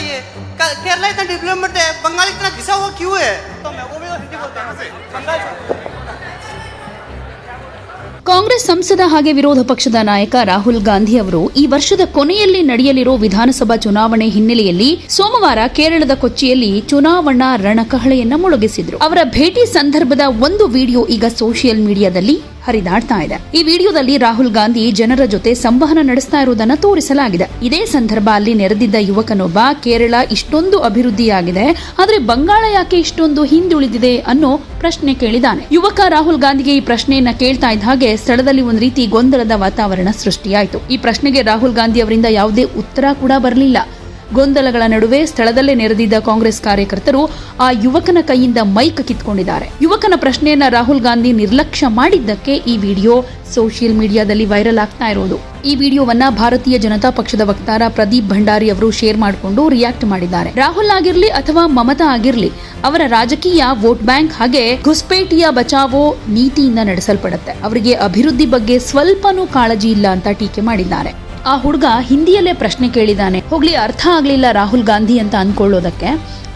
बताइए क- केरला इतना डेवलपमेंट है बंगाल इतना घिसा हुआ क्यों है तो मैं वो भी तो हिंदी बोलते हैं बंगाल से ಕಾಂಗ್ರೆಸ್ ಸಂಸದ ಹಾಗೆ ವಿರೋಧ ಪಕ್ಷದ ನಾಯಕ ರಾಹುಲ್ ಗಾಂಧಿ ಅವರು ಈ ವರ್ಷದ ಕೊನೆಯಲ್ಲಿ ನಡೆಯಲಿರೋ ವಿಧಾನಸಭಾ ಚುನಾವಣೆ ಹಿನ್ನೆಲೆಯಲ್ಲಿ ಸೋಮವಾರ ಕೇರಳದ ಕೊಚ್ಚಿಯಲ್ಲಿ ಚುನಾವಣಾ ರಣಕಹಳೆಯನ್ನ ಮೊಳಗಿಸಿದ್ರು ಅವರ ಭೇಟಿ ಸಂದರ್ಭದ ಒಂದು ವಿಡಿಯೋ ಈಗ ಸೋಷಿಯಲ್ ಮೀಡಿಯಾದಲ್ಲಿ ಹರಿದಾಡ್ತಾ ಇದೆ. ಈ ವಿಡಿಯೋದಲ್ಲಿ ರಾಹುಲ್ ಗಾಂಧಿ ಜನರ ಜೊತೆ ಸಂವಹನ ನಡೆಸ್ತಾ ಇರುವುದನ್ನು ತೋರಿಸಲಾಗಿದೆ. ಇದೇ ಸಂದರ್ಭ ಅಲ್ಲಿ ನೆರೆದಿದ್ದ ಯುವಕನೊಬ್ಬ, ಕೇರಳ ಇಷ್ಟೊಂದು ಅಭಿವೃದ್ಧಿಯಾಗಿದೆ, ಆದ್ರೆ ಬಂಗಾಳ ಯಾಕೆ ಇಷ್ಟೊಂದು ಹಿಂದುಳಿದಿದೆ? ಅನ್ನೋ ಪ್ರಶ್ನೆ ಕೇಳಿದಾನೆ. ಯುವಕ ರಾಹುಲ್ ಗಾಂಧಿಗೆ ಈ ಪ್ರಶ್ನೆಯನ್ನ ಕೇಳ್ತಾ ಇದ್ದ ಹಾಗೆ ಸ್ಥಳದಲ್ಲಿ ಒಂದು ರೀತಿ ಗೊಂದಲದ ವಾತಾವರಣ ಸೃಷ್ಟಿಯಾಯಿತು. ಈ ಪ್ರಶ್ನೆಗೆ ರಾಹುಲ್ ಗಾಂಧಿ ಅವರಿಂದ ಯಾವುದೇ ಉತ್ತರ ಕೂಡ ಬರಲಿಲ್ಲ. ಗೊಂದಲಗಳ ನಡುವೆ ಸ್ಥಳದಲ್ಲೇ ನೆರೆದಿದ್ದ ಕಾಂಗ್ರೆಸ್ ಕಾರ್ಯಕರ್ತರು ಆ ಯುವಕನ ಕೈಯಿಂದ ಮೈಕ್ ಕಿತ್ಕೊಂಡಿದ್ದಾರೆ. ಯುವಕನ ಪ್ರಶ್ನೆಯನ್ನ ರಾಹುಲ್ ಗಾಂಧಿ ನಿರ್ಲಕ್ಷ್ಯ ಮಾಡಿದ್ದಕ್ಕೆ ಈ ವಿಡಿಯೋ ಸೋಷಿಯಲ್ ಮೀಡಿಯಾದಲ್ಲಿ ವೈರಲ್ ಆಗ್ತಾ ಇರೋದು. ಈ ವಿಡಿಯೋವನ್ನ ಭಾರತೀಯ ಜನತಾ ಪಕ್ಷದ ವಕ್ತಾರ ಪ್ರದೀಪ್ ಭಂಡಾರಿ ಅವರು ಶೇರ್ ಮಾಡಿಕೊಂಡು ರಿಯಾಕ್ಟ್ ಮಾಡಿದ್ದಾರೆ. ರಾಹುಲ್ ಆಗಿರ್ಲಿ ಅಥವಾ ಮಮತಾ ಆಗಿರ್ಲಿ, ಅವರ ರಾಜಕೀಯ, ವೋಟ್ ಬ್ಯಾಂಕ್ ಹಾಗೆ ಘುಸ್ಪೇಟಿಯ ಬಚಾವೋ ನೀತಿಯಿಂದ ನಡೆಸಲ್ಪಡುತ್ತೆ. ಅವರಿಗೆ ಅಭಿವೃದ್ಧಿ ಬಗ್ಗೆ ಸ್ವಲ್ಪನೂ ಕಾಳಜಿ ಇಲ್ಲ ಅಂತ ಟೀಕೆ ಮಾಡಿದ್ದಾರೆ. ಆ ಹುಡುಗ ಹಿಂದಿಯಲ್ಲೇ ಪ್ರಶ್ನೆ ಕೇಳಿದಾನೆ. ಹೋಗ್ಲಿ, ಅರ್ಥ ಆಗಲಿಲ್ಲ ರಾಹುಲ್ ಗಾಂಧಿ ಅಂತ ಅನ್ಕೊಳ್ಳೋದಕ್ಕೆ.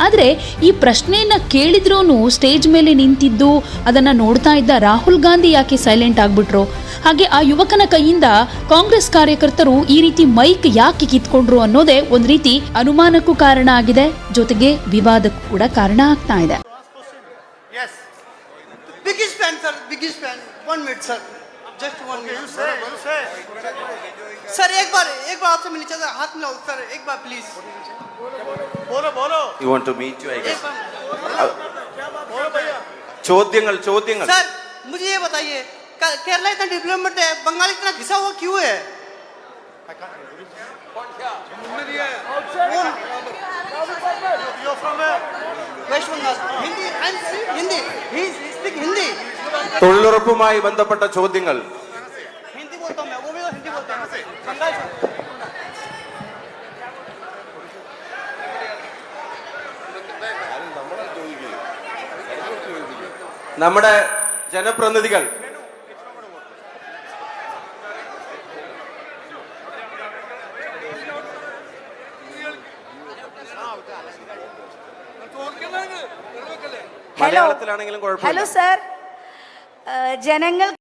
ಆದ್ರೆ ಈ ಪ್ರಶ್ನೆಯನ್ನ ಕೇಳಿದ್ರೂ ಸ್ಟೇಜ್ ಮೇಲೆ ನಿಂತಿದ್ದು, ಅದನ್ನ ನೋಡ್ತಾ ಇದ್ದ ರಾಹುಲ್ ಗಾಂಧಿ ಯಾಕೆ ಸೈಲೆಂಟ್ ಆಗಿಬಿಟ್ರು? ಹಾಗೆ ಆ ಯುವಕನ ಕೈಯಿಂದ ಕಾಂಗ್ರೆಸ್ ಕಾರ್ಯಕರ್ತರು ಈ ರೀತಿ ಮೈಕ್ ಯಾಕೆ ಕಿತ್ಕೊಂಡ್ರು ಅನ್ನೋದೇ ಒಂದು ರೀತಿ ಅನುಮಾನಕ್ಕೂ ಕಾರಣ ಆಗಿದೆ. ಜೊತೆಗೆ ವಿವಾದಕ್ಕೂ ಕೂಡ ಕಾರಣ ಆಗ್ತಾ ಇದೆ. Yes biggest fan sir biggest fan one minute sir just one minute sir एक बार एक बार आपसे मिलना चाहता हाथ मिलाओ सर एक बार प्लीज बोलो बोलो You want to meet you, I एक guess. बार ചോദ്യങ്ങൾ ചോദ്യങ്ങൾ सर मुझे ये बताइए क- केरला इतना डेवलपमेंट है बंगाल इतना घिसा हुआ क्यों है waste Bengal Hindi Hindi he speak Hindi തൊഴിലുറപ്പുമായി ബന്ധപ്പെട്ട ചോദ്യങ്ങൾ. നമ്മുടെ ജനപ്രതിനിധികൾ. ഹലോ ഹലോ സാർ ജനങ്ങൾ